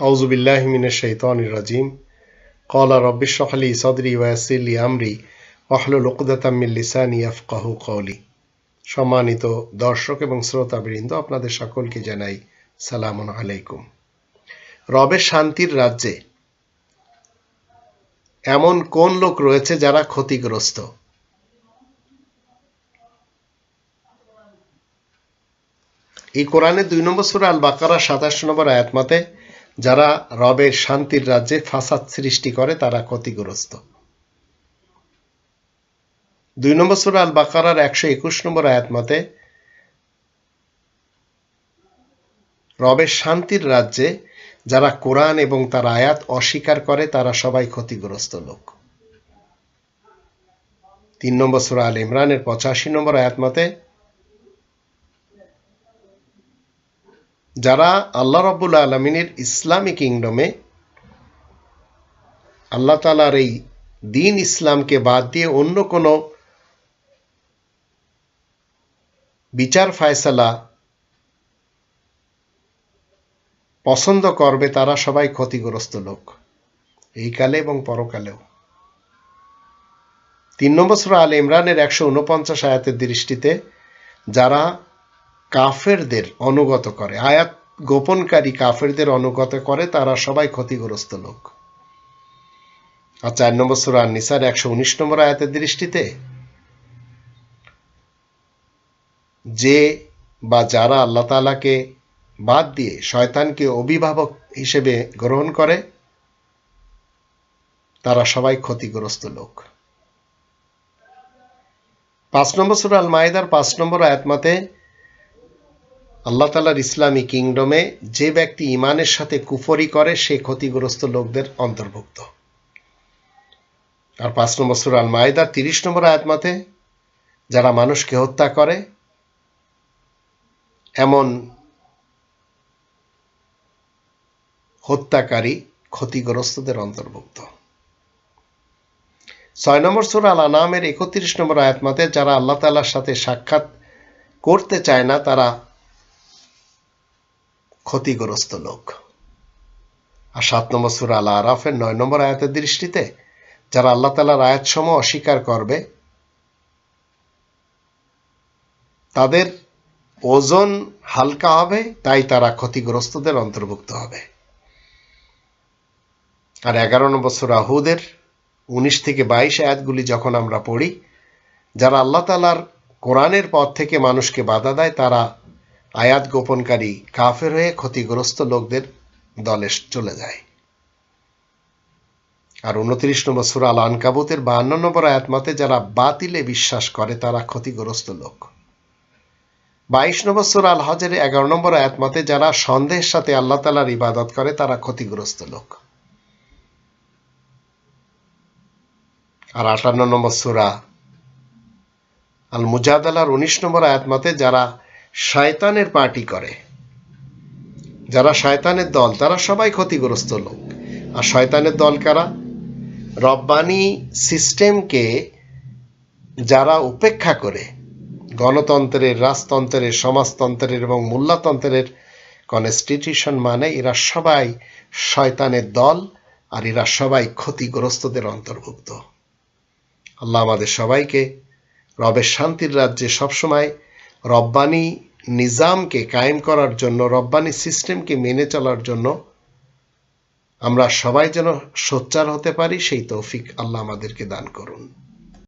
أعوذ بالله من الشيطان الرجيم قال رب اشرح لي صدري ويسر لي أمري واحلل عقدة من লিসানি ইয়াফকাহু কওলি সম্মানিত দর্শক এবং শ্রোতাবৃন্দ আপনাদের সকলকে জানাই সালামুন আলাইকুম রবের শান্তির রাজ্যে এমন কোন লোক রয়েছে যারা ক্ষতিগ্রস্ত এই কোরআনের দুই নম্বর সুরা আল বাকারা সাতাশ নম্বর আয়াত মতে যারা রবের শান্তির রাজ্যে ফাসাদ সৃষ্টি করে, তারা ক্ষতিগ্রস্ত। দুই নম্বর সুরা আল বাকারার একশো একুশ নম্বর আয়াত মতে, রবের শান্তির রাজ্যে যারা কোরআন এবং তার আয়াত অস্বীকার করে, তারা সবাই ক্ষতিগ্রস্ত লোক। তিন নম্বর সুরা আল ইমরানের পঁচাশি নম্বর আয়াত মতে যারা আল্লাহ রব্বুল আলমিনের ইসলামী কিংডমে আল্লাহ তালার এই দিন ইসলামকে বাদ দিয়ে অন্য কোনো বিচার ফায়সালা পছন্দ করবে তারা সবাই ক্ষতিগ্রস্ত লোক, এই কালে এবং পরকালেও। তিন নম্বর আল ইমরানের একশো উনপঞ্চাশ আয়াতের দৃষ্টিতে যারা কাফেরদের অনুগত করে। আয়াত গোপনকারী কাফেরদের অনুগত করে, তারা সবাই ক্ষতিগ্রস্ত লোক। আর চার নম্বর সুরা নিসার একশো উনিশ নম্বর আয়াতের দৃষ্টিতে, যে বা যারা আল্লাহ তালাকে বাদ দিয়ে শয়তানকে অভিভাবক হিসেবে গ্রহণ করে, তারা সবাই ক্ষতিগ্রস্ত লোক। পাঁচ নম্বর সুরাল মায়েদার পাঁচ নম্বর আয়াতমাতে আল্লাহ তালার ইসলামী কিংডমে যে ব্যক্তি ইমানের সাথে কুফরি করে, সে ক্ষতিগ্রস্ত লোকদের অন্তর্ভুক্ত। আর পাঁচ নম্বর সুরা আল মায়েদার তিরিশ নম্বর আয়াতমাতে যারা মানুষকে হত্যা করে, এমন হত্যাকারী ক্ষতিগ্রস্তদের অন্তর্ভুক্ত। ছয় নম্বর সুরা আল আনামের একত্রিশ নম্বর আয়াতমাতে যারা আল্লাহ তালার সাথে সাক্ষাৎ করতে চায় না, তারা ক্ষতিগ্রস্ত লোক। আর সাত নম্বর সুরা আল আরাফের নয় নম্বর আয়াতের দৃষ্টিতে যারা আল্লাহ তালার আয়াতসমূহ অস্বীকার করবে, তাদের ওজন হালকা হবে, তাই তারা ক্ষতিগ্রস্তদের অন্তর্ভুক্ত হবে। আর এগারো নম্বর সুরা হুদের উনিশ থেকে বাইশ আয়াতগুলি যখন আমরা পড়ি, যারা আল্লাহ তালার কোরআনের পথ থেকে মানুষকে বাধা দেয়, তারা আয়াত গোপনকারী কাফের হয়ে ক্ষতিগ্রস্ত লোকদের দলে চলে যায়। আর উনত্রিশ নম্বর সুরা আল আনকাবুতের বাহান্ন নম্বর আয়াত মতে যারা বাতিলে বিশ্বাস করে, তারা ক্ষতিগ্রস্ত লোক। বাইশ নম্বর সুরা আল হজের এগারো নম্বর আয়াত মতে যারা সন্দেহের সাথে আল্লাহ তালার ইবাদত করে, তারা ক্ষতিগ্রস্ত লোক। আর আটান্ন নম্বর সুরা আল মুজাদালার উনিশ নম্বর আয়াত মতে যারা শয়তানের পার্টি করে। যারা শয়তানের দল, তারা সবাই ক্ষতিগ্রস্ত লোক। আর শয়তানের দল কারা? রব্বানি সিস্টেমকে যারা উপেক্ষা করে, গণতন্ত্রের, রাজতন্ত্রের, সমাজতন্ত্রের এবং মূল্যতন্ত্রের কনস্টিটিউশন মানে এরা সবাই শয়তানের দল আর এরা সবাই ক্ষতিগ্রস্তদের অন্তর্ভুক্ত। আল্লাহ আমাদের সবাইকে রবের শান্তির রাজ্যে সবসময় রব্বানি নিজামকে কায়েম করার জন্য, রব্বানি সিস্টেমকে মেনে চলার জন্য আমরা সবাই যেন সোচ্চার হতে পারি, সেই তৌফিক আল্লাহ আমাদেরকে দান করুন।